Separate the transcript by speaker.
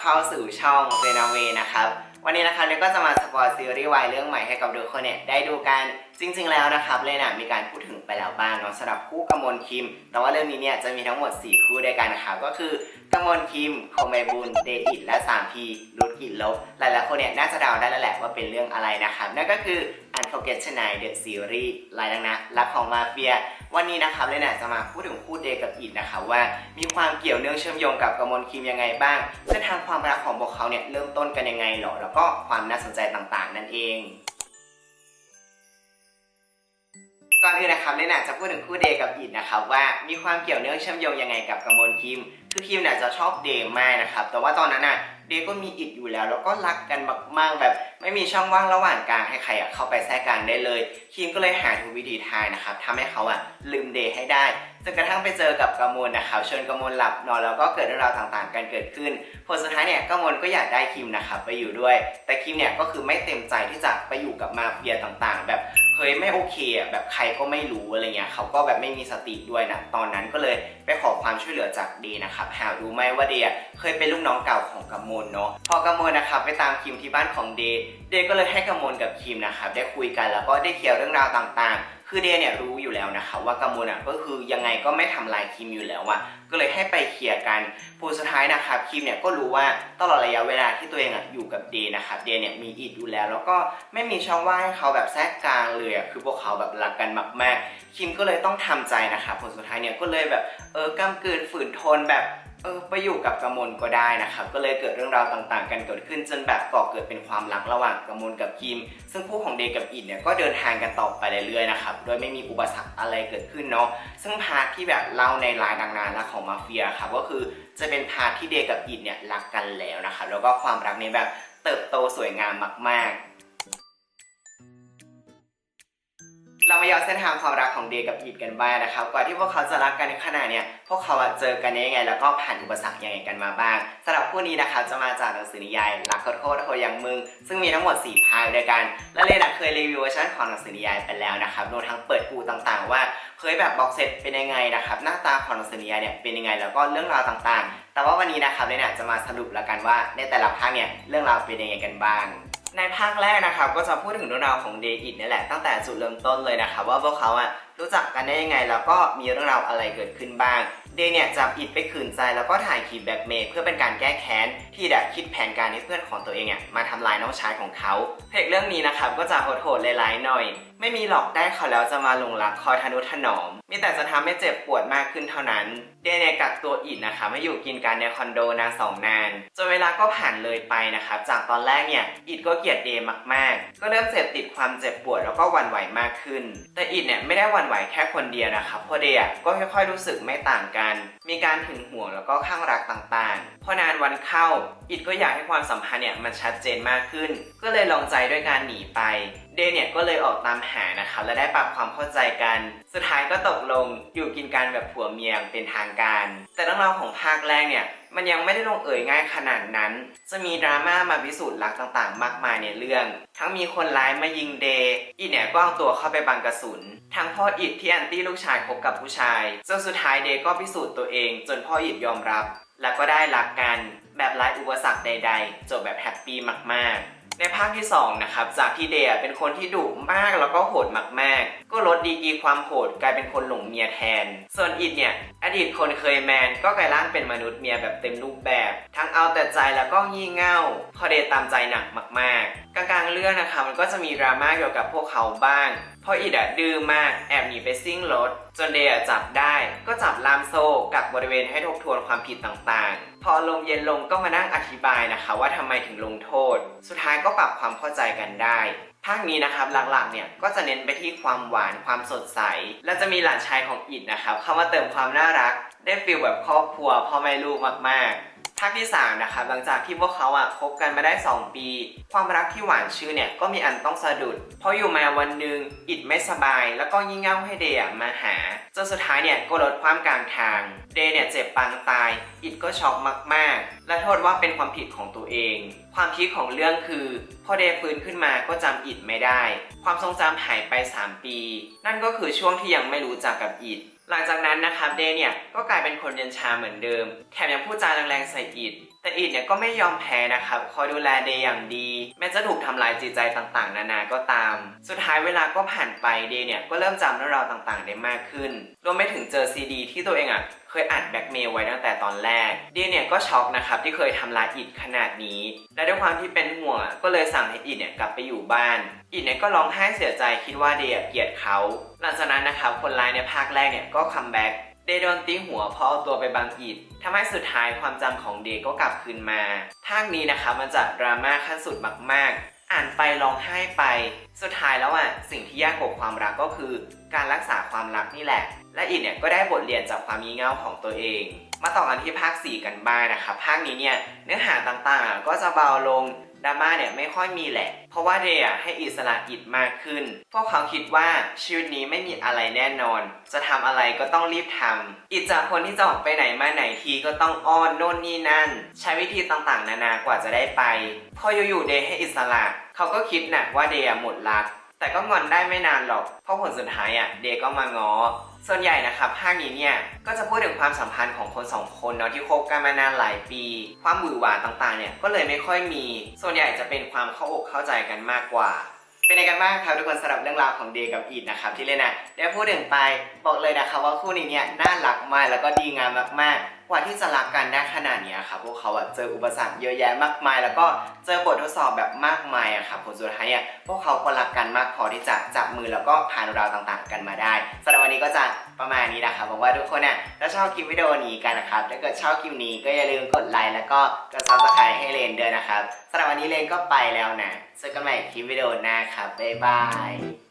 Speaker 1: เข้าสู่ช่องเรนาเวนะครับ วันนี้นะครับเราก็จะมาสปอยซีรีส์วายเรื่องใหม่ให้กับทุกคนเนี่ยได้ดูกัน จริง ๆ แล้วนะครับเลยนะมีการพูดถึงไปแล้วบ้างเนาะสำหรับคู่กำมลคิม แต่ว่าเรื่องนี้เนี่ยจะมีทั้งหมด 4 คู่ด้วยกันนะครับก็คือ กำมลคิมโคเมบุนเดอิดและสามพีรุดกินลบ หลายๆคนเนี่ยน่าจะเดาได้แล้วแหละว่าเป็นเรื่องอะไรนะครับนั่นก็คือ Unforget Tonight The Series ลายดังนะรักของมาเฟีย วันนี้นะครับเลยนะจะมาพูดถึงคู่เดกับอิดนะครับว่ามีความเกี่ยวเนื่องเชื่อมโยงกับกมลคิมยังไงบ้างเส้นทางความรักของพวกเขาเนี่ยเริ่มต้นกันยังไงหรอแล้วก็ความน่าสนใจต่างๆ นั่นเองก่อนอื่นนะครับเลยนะจะพูดถึงคู่เดกับอิดนะครับว่ามีความเกี่ยวเนื่องเชื่อมโยงยังไงกับกมลคิม คือคิมเนี่ยจะชอบเดย์มากนะครับ แต่ว่าตอนนั้นน่ะเดย์ก็มีอิดอยู่แล้ว แล้วก็รักกันมากๆแบบ ไม่มีช่องว่างระหว่างกลางให้ใครอะเข้าไปแทรกกลางได้เลยคิมก็เลยหาทุกวิธีทางนะครับทำให้เขาอะลืมเดย์ให้ได้จนกระทั่งไปเจอกับกมลนะครับชวนกมลหลับนอนแล้วก็เกิดเรื่องราวต่างๆ กันเกิดขึ้นผลสุดท้ายเนี่ยกมลก็อยากได้คิมนะครับไปอยู่ด้วย แต่คิมเนี่ยก็คือไม่เต็มใจที่จะไปอยู่กับมาเฟียต่างๆ แบบ เฮ้ยไม่โอเคอะแบบใครก็ไม่รู้อะไรเงี้ยเขาก็แบบไม่มีสติด้วยนะตอนนั้นก็เลยไปขอความช่วยเหลือจากเดนะครับหารู้ไหมว่าเดย์เคยเป็นลูกน้องเก่าของกมลเนาะพอกมลนะครับไปตามคิมที่บ้านของเดย์เดย์ก็เลยให้กำมลกับคิมนะครับได้คุยกันแล้วก็ได้เคลียร์เรื่องราวต่างๆคือเดย์เนี่ยรู้อยู่แล้วนะครับว่ากำมลอะก็คือยังไงก็ไม่ทำลายคิมอยู่แล้วอะก็เลยให้ไปเคลียร์กันผลสุดท้ายนะครับคิมเนี่ยก็รู้ว่าตลอดระยะเวลาที่ตัวเองอะอยู่กับเดย์นะครับเดย์เนี่ยมีอิดอยู่แล้ว แล้วก็ไม่มีช่องว่างให้เขาแบบแทรกกลางเลยอะคือพวกเขาแบบรักกันมากๆคิมก็เลยต้องทำใจนะครับผลสุดท้ายเนี่ยก็เลยแบบเออกำเกืนฝืนทนแบบ เออไปอยู่กับกมลก็ได้นะครับ ก็เลยเกิดเรื่องราวต่างๆ กันเกิดขึ้นจนแบบก่อเกิดเป็นความรักระหว่างกมลกับคิม ซึ่งคู่ของเดย์กับอิดเนี่ยก็เดินทางกันต่อไปเรื่อยๆนะครับโดยไม่มีอุปสรรคอะไรเกิดขึ้นเนาะซึ่งพาร์ทที่แบบเล่าในลายดังนานรักของมาเฟียครับก็คือจะเป็นพาร์ทที่เดย์กับอิดเนี่ยรักกันแล้วนะครับแล้วก็ความรักในแบบเติบโตสวยงามมากๆ เรามาย้อนเส้นทางความรักของเดย์กับอีดกันบ้างนะครับก่อนที่พวกเขาจะรักกันในขนาดเนี้ยพวกเขาเจอกันได้ยังไง แล้วก็ผ่านอุปสรรคยังไงกันมาบ้างสำหรับคู่นี้นะครับจะมาจากหนังสือนิยายรักขอโทษโทยังมึง ซึ่งมีทั้งหมด 4 ภาคด้วยกัน และเลนะเคยรีวิวเวอร์ชันของหนังสือนิยายไปแล้วนะครับรวมทั้งเปิดปูต่างๆ ว่าเคยแบบบ็อกเซตเป็นยังไงนะครับหน้าตาของหนังสือนิยายเนี่ยเป็นยังไงแล้วก็เรื่องราวต่างๆ แต่ว่าวันนี้นะครับเลนะจะมาสรุปแล้วกันว่าในแต่ละภาคเนี่ยเรื่องราวเป็นยังไงกันบ้าง ในภาคแรกนะครับก็จะพูดถึงเรื่องราวของเดวิดนี่แหละตั้งแต่จุดเริ่มต้นเลยนะครับว่าพวกเขาอะ รู้จักกันได้ยังไง แล้วก็มีเรื่องราวอะไรเกิดขึ้นบ้าง เดย์เนี่ยจับอิดไปขืนใจแล้วก็ถ่ายคลิปแบ็กเมย์เพื่อเป็นการแก้แค้นที่ได้คิดแผนการให้เพื่อนของตัวเองอะมาทำลายน้องชายของเขาเพลงเรื่องนี้นะครับก็จะโหดๆหลายๆหน่อย ไม่มีหลอกได้เขาแล้วจะมาลงรักคอยทนุถนอม มีแต่จะทำให้เจ็บปวดมากขึ้นเท่านั้น เดย์เนี่ยกักตัวอิดนะคะมาอยู่กินกันในคอนโดนานสองนานจนเวลาก็ผ่านเลยไปนะครับจากตอนแรกเนี่ยอิดก็เกลียดเดย์มากๆ ก็เริ่มเสพติดความเจ็บปวดแล้วก็หวั่นไหวมากขึ้น แต่อิดเนี่ยไม่ได้หวั่นไหวแค่คนเดียวนะครับพอเดย์อะก็ค่อยๆรู้สึกไม่ต่างกัน มีการหึงหวงแล้วก็ข้างรักต่างๆ พอนานวันเข้าอิดก็อยากให้ความสัมพันธ์เนี่ยมันชัดเจนมากขึ้น ก็เลยลองใจด้วยการหนีไป เดย์เนี่ยก็เลยออกตามหานะครับและได้ปรับความเข้าใจกัน สุดท้ายก็ตกลงอยู่กินกันแบบผัวเมียงเป็นทางการ แต่เรื่องราวของภาคแรกเนี่ยมันยังไม่ได้ลงเอ่ยง่ายขนาดนั้น จะมีดราม่ามาพิสูจน์รักต่างๆ มากมายในเรื่อง ทั้งมีคนร้ายมายิงเดย์อีเนี่ยก็เอาตัวเข้าไปบังกระสุน ทั้งพ่ออิดที่แอนตี้ลูกชายคบกับผู้ชายจนสุดท้ายเดย์ก็พิสูจน์ตัวเอง จนพ่ออิดยอมรับ แล้วก็ได้รักกัน แบบไร้อุปสรรคใด ๆ จบแบบแฮปปี้มากๆ ในภาคที่2นะครับจากที่เดย์เป็นคนที่ดุมากแล้วก็โหดมากๆ ก็ลดดีกีความโหดกลายเป็นคนหลงเมียแทน ส่วนอิดเนี่ยอดีตคนเคยแมนก็กลายร่างเป็นมนุษย์เมียแบบเต็มรูปแบบ ทั้งเอาแต่ใจแล้วก็งี่เง่า พอเดตามใจหนักมากๆ กลางๆเรื่องนะคะมันก็จะมีดราม่าเกี่ยวกับพวกเขาบ้าง พราะอิดอะดื้อมากแอบหนีไปซิ่งรถ จนเดย์จับได้ก็จับล่ามโซ่กักบริเวณให้ทบทวนความผิดต่างๆ พอลมเย็นลงก็มานั่งอธิบายนะคะ ว่าทำไมถึงลงโทษ สุดท้ายก็ปรับความเข้าใจกันได้ภาคนี้นะครับหลักๆเนี่ยก็จะเน้นไปที่ความหวานความสดใส และจะมีหลานชายของอิดนะครับเข้ามาเติมความน่ารัก ได้ฟีลแบบครอบครัวพ่อแม่ลูกมากๆ ภาคที่3นะครับหลังจากที่พวกเขาอะคบกันมาได้ 2 ปี ความรักที่หวานชื่นเนี่ยก็มีอันต้องสะดุด เพราะอยู่มาวันหนึ่งอิดไม่สบาย แล้วก็ยิ่งเง่าให้เดย์อะมาหาจนสุดท้ายเนี่ยก็ลดความกลางทาง เดย์เนี่ยเจ็บปางตาย อิดก็ช็อกมากๆ และโทษว่าเป็นความผิดของตัวเอง ความพีคของเรื่องคือพอเดย์ฟื้นขึ้นมาก็จำอิดไม่ได้ ความทรงจำหายไป 3 ปี นั่นก็คือช่วงที่ยังไม่รู้จักกับอิด หลังจากนั้นนะครับเดย์เนี่ยก็กลายเป็นคนเย็นชาเหมือนเดิม แถมยังพูดจาแรงๆใส่อิดแต่อิดเนี่ยก็ไม่ยอมแพ้นะครับ คอยดูแลเดย์อย่างดี แม้จะถูกทำลายจิตใจต่างๆ นานาก็ตาม สุดท้ายเวลาก็ผ่านไปเดย์เนี่ยก็เริ่มจำเรื่องราวต่างๆ ได้มากขึ้นรวมไปถึงเจอ ซีดีที่ตัวเองอะเคยอัดแบ็กเมลไว้ตั้งแต่ตอนแรกเดย์เนี่ยก็ช็อกนะครับที่เคยทำลายอิดขนาดนี้ และด้วยความที่เป็นห่วงก็เลยสั่งให้อิดเนี่ยกลับไปอยู่บ้าน อิดเนี่ยก็ร้องไห้เสียใจคิดว่าเดียเกลียดเขา หลังจากนั้นนะครับคนร้ายในภาคแรกเนี่ยก็คัมแบ็กเดย์โดนตีหัวเพราะเอาตัวไปบังอิดทำให้สุดท้ายความจำของเดย์ก็กลับคืนมา ภาคนี้นะคะมันจะดราม่าขั้นสุดมากๆ อ่านไปร้องไห้ไป สุดท้ายแล้วอะสิ่งที่ยากกว่าความรักก็คือ การรักษาความรักนี่แหละ และอิดเนี่ยก็ได้บทเรียนจากความงี่เง่าของตัวเอง มาต่อกันที่ภาค 4 กันบ้างนะคะภาคนี้เนี่ยเนื้อหาต่างๆก็จะเบาลง ดราม่าเนี่ยไม่ค่อยมีแหละ เพราะว่าเดย์อะให้อิสระอิดมากขึ้น พวกเขาคิดว่าชีวิตนี้ไม่มีอะไรแน่นอน จะทำอะไรก็ต้องรีบทำอิดจากคนที่จะออกไปไหนมาไหนทีก็ต้องอ้อนโน่นนี่นั่น ใช้วิธีต่างๆ นานากว่าจะได้ไป พออยู่ๆเดย์ให้อิสระ เขาก็คิดหนักว่าเดย์อะหมดรัก แต่ก็งอนได้ไม่นานหรอก เพราะผลสุดท้ายอะเดย์ก็มาง้อ ส่วนใหญ่นะครับภาคนี้เนี่ยก็จะพูดถึงความสัมพันธ์ของคนสองคนเนาะที่คบกันมานานหลายปี ความหวือหวาต่างๆเนี่ยก็เลยไม่ค่อยมี ส่วนใหญ่จะเป็นความเข้าอกเข้าใจกันมากกว่า เป็นยังไงกันบ้างครับทุกคนสำหรับเรื่องราวของเดย์กับอีดนะครับที่เล่นน่ะได้พูดถึงไปบอกเลยนะครับว่าคู่นี้เนี่ยน่ารักมากแล้วก็ดีงามมากๆ กว่าที่จะรักกันได้ขนาดนี้ครับพวกเขาอะเจออุปสรรคเยอะแยะมากมาย แล้วก็เจอบททดสอบแบบมากมายอะครับผลสุดท้ายอะพวกเขาก็รักกันมากพอที่จะจับมือแล้วก็ผ่านราวต่างๆ กันมาได้สำหรับวันนี้ก็จะประมาณนี้นะครับบอกว่าทุกคนเนี่ยถ้าชอบคลิปวิดีโอนี้กันนะครับถ้าเกิดชอบคลิปนี้ก็อย่าลืมกดไลค์แล้วก็กดซับสไครต์ให้เลนด้วยนะครับสำหรับวันนี้เลนก็ไปแล้วนะเจอกันใหม่คลิปวิดีโอหน้าครับบ๊ายบาย